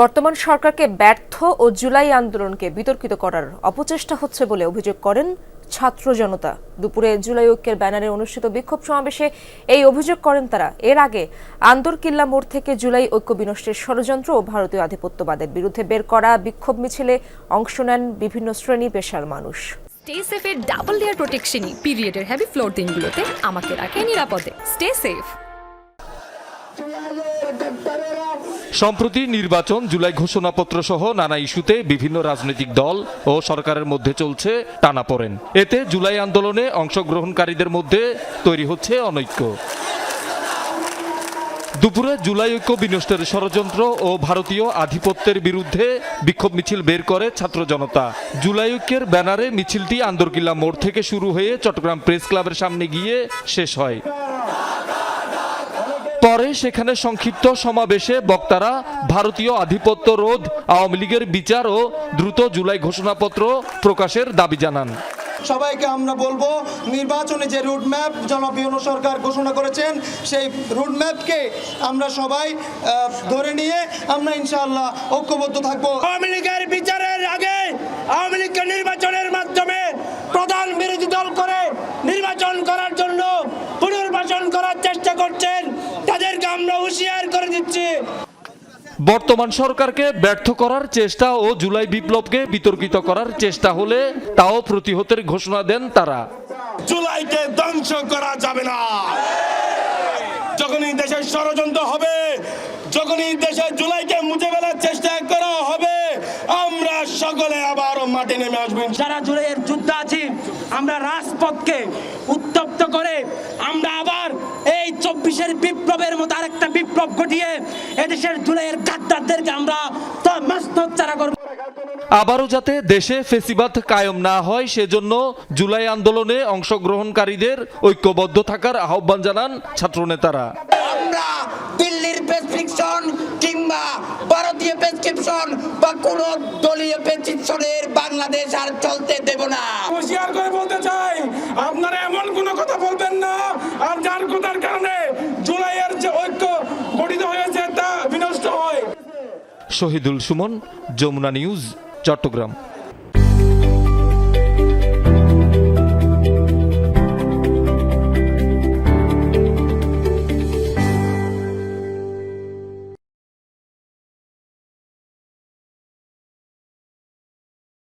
বর্তমান সরকারকে ব্যর্থ ও জুলাই আন্দোলনকে বিতর্কিত করার অপচেষ্টা হচ্ছে বলে অভিযোগ করেন ছাত্র জনতা। দুপুরে জুলাই ঐক্যের ব্যানারে অনুষ্ঠিত বিক্ষোভ সমাবেশে এই অভিযোগ করেন তারা। এর আগে আন্দরকিল্লা মোড় থেকে জুলাই ঐক্য বিনষ্টের ষড়যন্ত্র ও ভারতীয় আধিপত্যবাদের বিরুদ্ধে বের করা বিক্ষোভ মিছিলে অংশ নেন বিভিন্ন শ্রেণি পেশার মানুষ। স্টে ডাবল লেয়ার প্রোটেকশনই পিরিয়ডের হেভি ফ্লোর দিনগুলোতে আমাকে রাখে নিরাপদে। স্টে সেফ সম্প্রতি নির্বাচন, জুলাই ঘোষণাপত্র সহ নানা ইস্যুতে বিভিন্ন রাজনৈতিক দল ও সরকারের মধ্যে চলছে টানাপোড়েন। এতে জুলাই আন্দোলনে অংশগ্রহণকারীদের মধ্যে তৈরি হচ্ছে অনৈক্য। দুপুরে জুলাই ঐক্য বিনষ্টের ষড়যন্ত্র ও ভারতীয় আধিপত্যের বিরুদ্ধে বিক্ষোভ মিছিল বের করে ছাত্র জনতা। জুলাই ঐক্যের ব্যানারে মিছিলটি আন্দরকিল্লা মোড় থেকে শুরু হয়ে চট্টগ্রাম প্রেস ক্লাবের সামনে গিয়ে শেষ হয়। পরে সেখানে সংক্ষিপ্ত সমাবেশে বক্তারা ভারতীয় আধিপত্য রোধ আওয়ামী লীগের বিচার ও দ্রুত জুলাই ঘোষণাপত্র প্রকাশের দাবি জানান। সবাইকে আমরা বলব নির্বাচনে যে রুটম্যাপ জনপ্রিয় সরকার ঘোষণা করেছেন সেই রুটম্যাপকে আমরা সবাই ধরে নিয়ে আমরা ইনশাআল্লাহ ঐক্যবদ্ধ থাকব। আওয়ামী লীগের বিচারের আগে আওয়ামী লীগকে নির্বাচনের মাধ্যমে প্রধান বিরোধী দল করে নির্বাচন করার জন্য পুনর্বাচন করার চেষ্টা করছেন আমরা হুঁশিয়ার করে দিচ্ছি। বর্তমান সরকারকে ব্যর্থ করার চেষ্টা ও জুলাই বিপ্লবকে বিতর্কিত করার চেষ্টা হলে তাও প্রতিহতের ঘোষণা দেন তারা। জুলাইকে ধ্বংস করা যাবে না। যখনই দেশের ষড়যন্ত্র হবে যখনই দেশের জুলাইকে মুছে ফেলার চেষ্টা করা হবে আমরা সকলে আবারও মাটি নেমে আসব যারা জুলাইয়ের যুদ্ধ আছি আমরা রাজপথকে উত্তপ্ত করে আমরা আবার চব্বিশের বিপ্লবের মতো আরেকটা বিপ্লব ঘটিয়ে এদেশের জুলাইয়ের গাদ্দারদেরকে আমরা করব। আবারও যাতে দেশে ফেসিবাদ কায়েম না হয় সেজন্য জুলাই আন্দোলনে অংশগ্রহণকারীদের ঐক্যবদ্ধ থাকার আহ্বান জানান ছাত্রনেতারা। আমরা দিল্লির প্রেসক্রিপশন কিংবা ভারতীয় প্রেসক্রিপশন বা কোন দলীয় প্রেসক্রিপশনের বাংলাদেশ আর চলতে দেব না। হুঁশিয়ার করে বলতে চাই আপনারা এমন কোনো কথা বলবেন না আর যার কথার কারণে জুলাইয়ের যে ঐক্য গঠিত হয়েছে, তা বিনষ্ট হয়। শহীদুল সুমন, যমুনা নিউজ, চট্টগ্রাম।